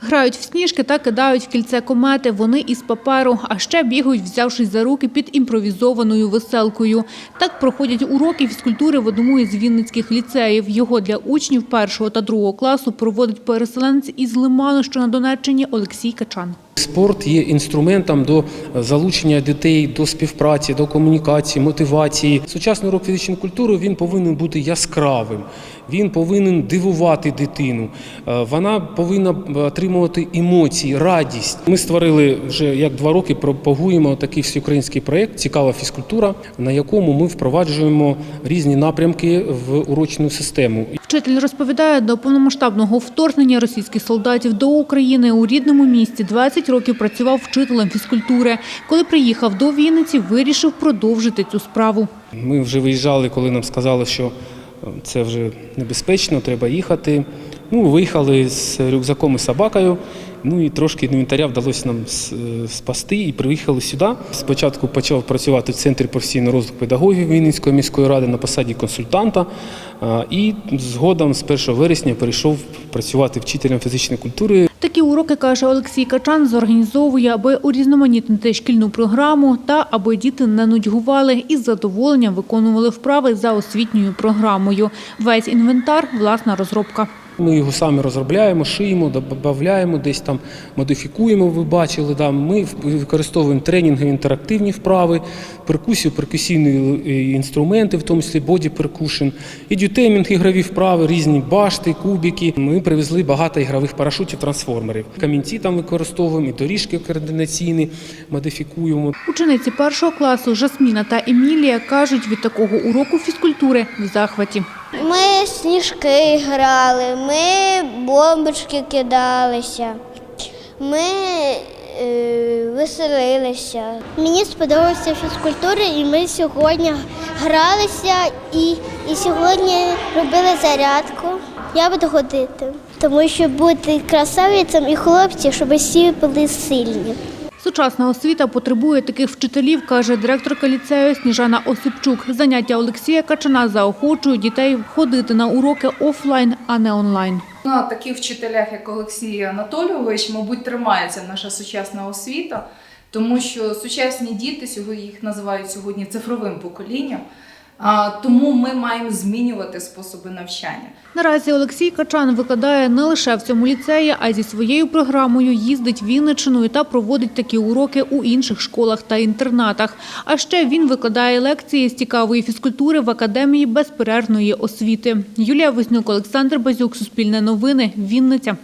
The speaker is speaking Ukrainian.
Грають в сніжки та кидають в кільце комети. Вони із паперу, а ще бігають, взявшись за руки під імпровізованою веселкою. Так проходять уроки фізкультури в одному із вінницьких ліцеїв. Його для учнів першого та другого класу проводить переселенець із Лиману, що на Донеччині Олексій Качан. Спорт є інструментом до залучення дітей до співпраці, до комунікації, мотивації. Сучасний урок фізичної культури він повинен бути яскравим. Він повинен дивувати дитину. Е, Вона повинна отримувати емоції, радість. Ми створили вже як два роки. пропагуємо такий всеукраїнський проєкт Цікава фізкультура, на якому ми впроваджуємо різні напрямки в урочну систему. Вчитель розповідає, до повномасштабного вторгнення російських солдатів до України у рідному місті 20 років працював вчителем фізкультури. Коли приїхав до Вінниці, вирішив продовжити цю справу. Ми вже виїжджали, коли нам сказали, що це вже небезпечно, треба їхати. Ну, виїхали з рюкзаком і собакою. Ну і трошки інвентаря вдалося нам е, спасти і приїхали сюди. Спочатку почав працювати в центрі професійного розвитку педагогів Вінницької міської ради на посаді консультанта. І згодом з 1 вересня перейшов працювати вчителем фізичної культури Такі уроки, каже Олексій Качан, зорганізовує, аби урізноманітнити шкільну програму та аби діти не нудьгували і з задоволенням виконували вправи за освітньою програмою. Весь інвентар – власна розробка. Ми його самі розробляємо, шиємо, додаємо, десь там модифікуємо. Ви бачили. Да. Ми використовуємо тренінги, інтерактивні вправи, перкусію, перкусійні е, інструменти, в тому числі боді перкушн, ідютеймінг, ігрові вправи, різні башти, кубики. Ми привезли багато ігрових парашутів, трансформерів. Камінці там використовуємо, і доріжки координаційні модифікуємо. Учениці першого класу Жасміна та Емілія кажуть, від такого уроку фізкультури в захваті. Ми сніжки грали, ми бомбочки кидалися, ми е, веселилися. Мені сподобалася фізкультура, і ми сьогодні гралися і, і сьогодні робили зарядку. Я буду ходити, тому що бути красавицем і хлопці, щоб всі були сильні. Сучасна освіта потребує таких вчителів, каже директорка ліцею Сніжана Осипчук. Заняття Олексія Качана заохочують дітей ходити на уроки офлайн, а не онлайн. На таких вчителях, як Олексій Анатолійович, мабуть, тримається наша сучасна освіта, тому що сучасні діти сьогодні їх називають сьогодні цифровим поколінням. Тому ми маємо змінювати способи навчання. Наразі Олексій Качан викладає не лише в цьому ліцеї, а й зі своєю програмою їздить Вінничиною та проводить такі уроки у інших школах та інтернатах. А ще він викладає лекції з цікавої фізкультури в академії безперервної освіти. Юлія Вознюк, Олександр Базюк, Суспільне новини, Вінниця.